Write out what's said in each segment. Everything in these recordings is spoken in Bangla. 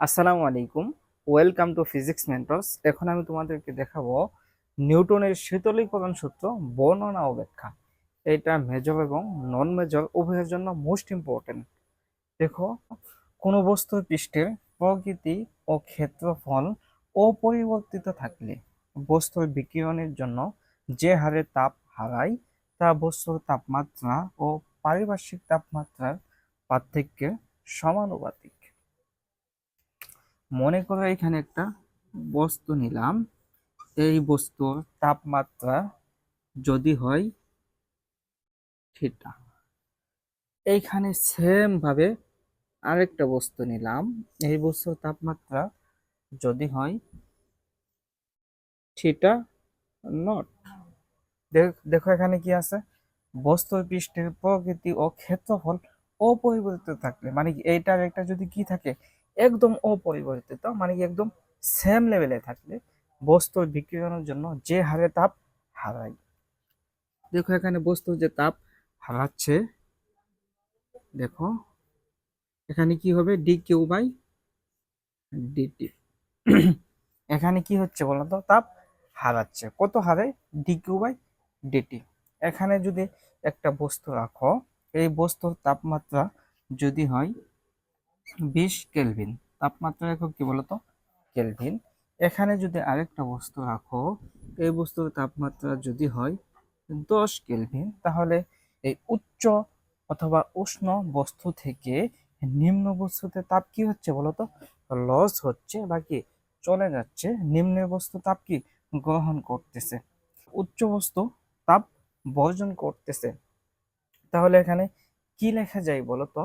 আসসালামু আলাইকুম। ওয়েলকাম টু ফিজিক্স মেন্টরস এখন আমি তোমাদেরকে দেখাবো নিউটনের শীতলীকরণ সূত্র বর্ণনা ও ব্যাখ্যা এটা মেজর এবং নন মেজর উভয়ের জন্য মোস্ট ইম্পর্টেন্ট দেখো, কোনো বস্তুর পৃষ্ঠের প্রকৃতি ও ক্ষেত্রফল অপরিবর্তিত থাকলে বস্তুর বিকিরণের জন্য যে হারে তাপ হারায় তা বস্তুর তাপমাত্রা ও পারিপার্শ্বিক তাপমাত্রার পার্থক্যের সমানুপাতিক। মনে করো এখানে একটা বস্তু নিলাম। এই বস্তুর তাপমাত্রা যদি হয় থিটা। এইখানে সেম ভাবে আরেকটা বস্তু নিলাম। এই বস্তুর তাপমাত্রা যদি হয় থিটা নট। দেখো এখানে কি আছে? বস্তুর পৃষ্ঠের প্রকৃতি ও ক্ষেত্রফল অপরিবর্তিত থাকলে মানে এইটার একটা যদি কি থাকে একদম অপরিবর্তিত মানে একদম সেম লেভেলে থাকলে বস্তুর বিকিরণের জন্য যে হারে তাপ হারায়। দেখো এখানে বস্তু যে তাপ হারাচ্ছে, দেখো, এখানে কি হবে? ডি কিউ বাই ডিটি এখানে কি হচ্ছে বলতো তাপ হারাচ্ছে। কত হারে? ডি কিউ বাই ডিটি এখানে যদি একটা বস্তু রাখো, এই বস্তুর তাপমাত্রা যদি হয় বিশ কেলভিন। তাপমাত্রা একক কি বলতো? কেলভিন। এখানে যদি আরেকটা বস্তু রাখো, এই বস্তুর তাপমাত্রা যদি হয় দশ কেলভিন, তাহলে এই উচ্চ অথবা উষ্ণ বস্তু থেকে নিম্ন বস্তুতে তাপ কি হচ্ছে বলতো? লস হচ্ছে বা কি? চলে যাচ্ছে। নিম্ন বস্তু তাপ কি? গ্রহণ করতেছে। উচ্চ বস্তু তাপ বর্জন করতেছে। তাহলে এখানে কি লেখা যায় বলতো?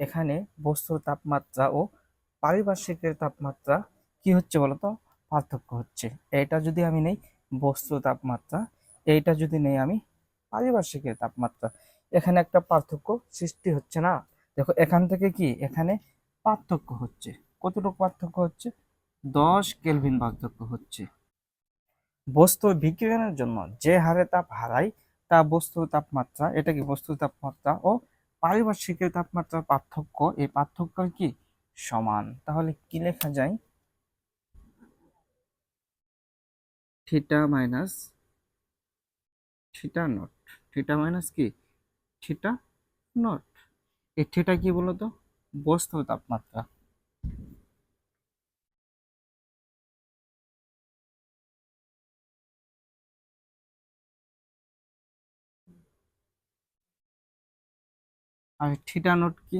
এখানে বস্তুর তাপমাত্রা ও পারিপার্শ্বিকের তাপমাত্রা কি হচ্ছে বলতো? পার্থক্য হচ্ছে। এটা যদি আমি নেই, বস্তুর তাপমাত্রা, এইটা যদি নেই আমি, পারিপার্শ্বিকের তাপমাত্রা। এখানে একটা পার্থক্য সৃষ্টি হচ্ছে না। দেখো, এখান থেকে কি? এখানে পার্থক্য হচ্ছে। কতটুকু পার্থক্য হচ্ছে? দশ কেলভিন পার্থক্য হচ্ছে। বস্তু বিকিরণের জন্য যে হারে তাপ হারায় তা বস্তুর তাপমাত্রা, এটা কি বস্তুর তাপমাত্রা ও পারিপার্শ্বিকের তাপমাত্রার পার্থক্য, এই পার্থক্য কি সমান? তাহলে কি লেখা যায়? Theta minus theta naught. Theta minus কি? Theta naught. এই থিটা কি বলতো? বস্তুর তাপমাত্রা। আর থিটা নট কি?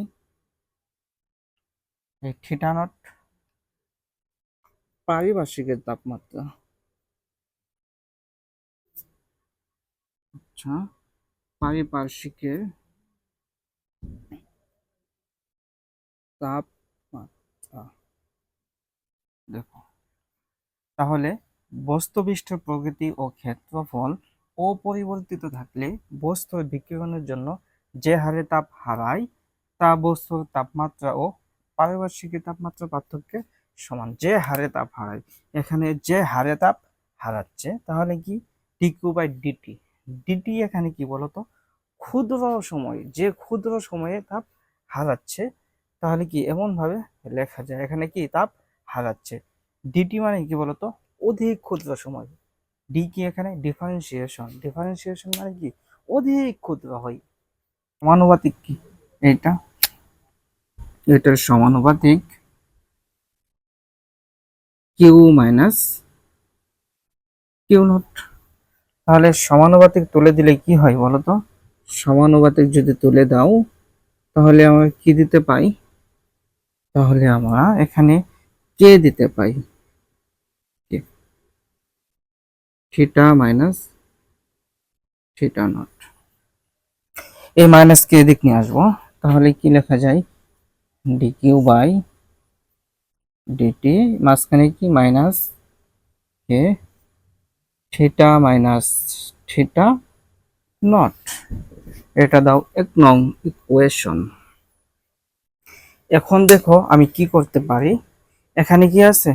এই থিটা নট পারিপার্শ্বিকের তাপমাত্রা। আচ্ছা পারিপার্শ্বিকের তাপমাত্রা। দেখো, তাহলে বস্তুবিষ্ঠের প্রকৃতি ও ক্ষেত্রফল অপরিবর্তিত থাকলে বস্তুর বিকিরণের জন্য যে হারে তাপ হারায়, তা বস্তুর তাপমাত্রা ও পারিপার্শ্বিক তাপমাত্রা পার্থক্যের সমান। যে হারে তাপ হারায়, এখানে যে হারে তাপ হারাচ্ছে, তাহলে কি? ডিকিউ বাই ডিটি ডিটি এখানে কি বলতো? ক্ষুদ্র সময়, যে ক্ষুদ্র সময়ে তাপ হারাচ্ছে, তাহলে কি এমনভাবে লেখা যায়? এখানে কি তাপ হারাচ্ছে? ডিটি মানে কি বলতো? অধিক ক্ষুদ্র সময়। ডি কি এখানে? ডিফারেন্সিয়েশন ডিফারেন্সিয়েশন মানে কি? অধিক ক্ষুদ্র হয়। সমানুপাতিক কি? এটা এটার সমানুপাতিক। Q minus Q naught. তাহলে সমানুপাতিক তুলে দিলে কি হয় বলো তো? সমানুপাতিক যদি তুলে দাও, তাহলে আমরা কি দিতে পাই? তাহলে আমরা এখানে কে দিতে পাই। Theta minus theta naught. এই মাইনাস কে দিক নিয়ে আসব। তাহলে কি লেখা যায়? ডি কিউ বাই ডিটি মাঝখানে কি? Minus K theta minus theta naught এটা দাও এক নং ইকুয়েশন এখন দেখো আমি কি করতে পারি? এখানে কি আছে?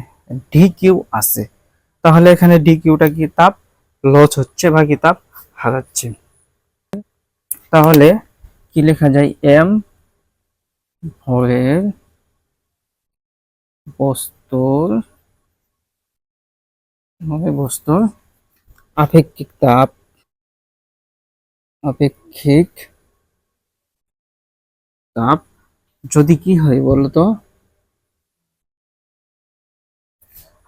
ডি কিউ আছে। তাহলে এখানে ডি কিউটা কি তাপ? লস হচ্ছে বা কি তাপ? হারাচ্ছে। তাহলে কি লেখা যায়? এম ভরের বস্তুর বস্তুর আপেক্ষিক তাপ আপেক্ষিক তাপ। যদি কি হয় বলতো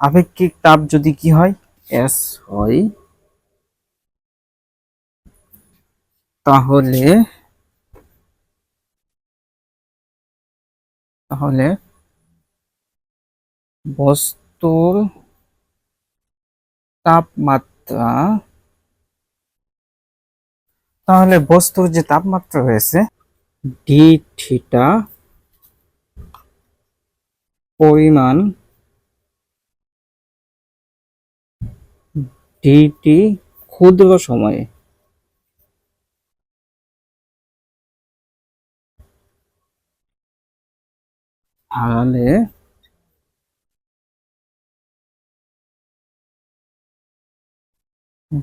আপেক্ষিক তাপ যদি কি হয়? এস হয়। তাহলে তাহলে বস্তুর তাপমাত্রা, তাহলে বস্তুর যে তাপমাত্রা রয়েছে ডি থিটা পরিমাণ ডিটি ক্ষুদ্র সময়ে হারালে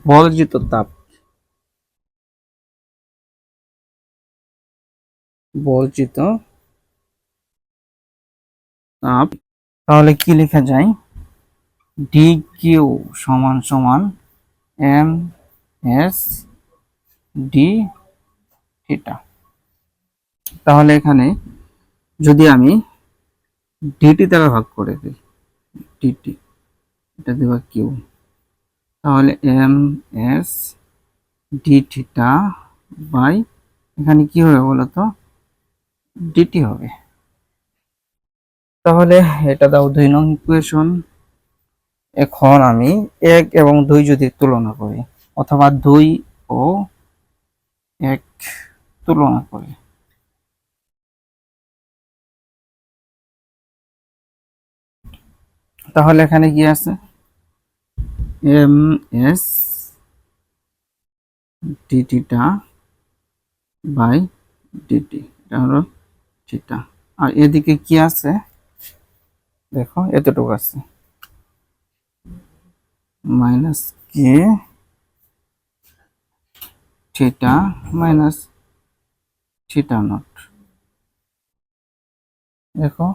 বর্জিত তাপ বর্জিত তাপ, তাহলে কি লেখা যায়? ডি কিউ সমান সমান এম এস ডি থিটা তাহলে এখানে যদি আমি ডিটি দ্বারা ভাগ করে দিই ডিটি এটা দেওয়া কিউ। তাহলে M S D theta by, এখানে কি হবে বলতো? ডিটি হবে। তাহলে এটা দাও দুই নং ইকুয়েশন এখন আমি এক এবং দুই যদি তুলনা করি, অথবা দুই ও এক তুলনা করি। তাহলে এখানে কি আছে? এম, এস ডিটিটা বাই ডিটি এটা হলো থিটা আর এদিকে কি আছে? দেখো, এতটুকু আছে। Minus K? Theta minus theta naught. দেখো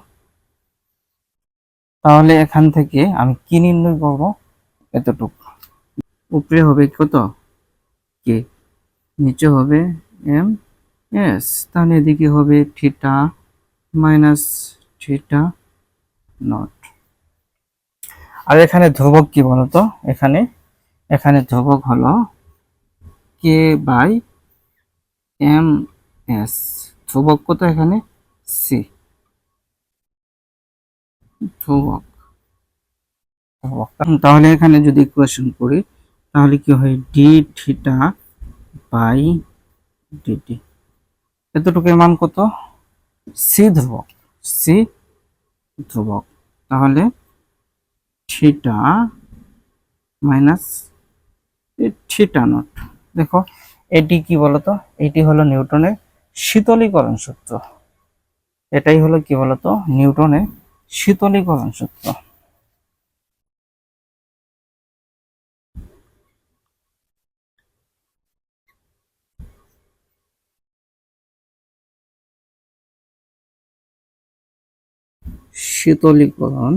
তাহলে এখান থেকে আমি কি নির্ণয় করব? এতটুকু। উপরে হবে কত? কে? নিচে হবে এম? এস। তাহলে এদিকে হবে থিটা মাইনাস থিটা নট। আর এখানে ধ্রুবক কি বলতো? এখানে এখানে ধ্রুবক হলো কে বাই এম এস। ধ্রুবক কত এখানে? সি। ধ্রুবক তাহলে এখানে যদি ইকুয়েশন করি, তাহলে কি হয়? ডি থিটা বাই ডিটি এতটুকুর মান কত? সি ধ্রুবক সি ধ্রুবক। তাহলে থিটা মাইনাস থিটা নট দেখো, এটি কি বলতো? এটি হলো নিউটনের শীতলীকরণ সূত্র। এটাই হলো কি বলতো? নিউটনের শীতলীকরণ সূত্র। শীতলীকরণ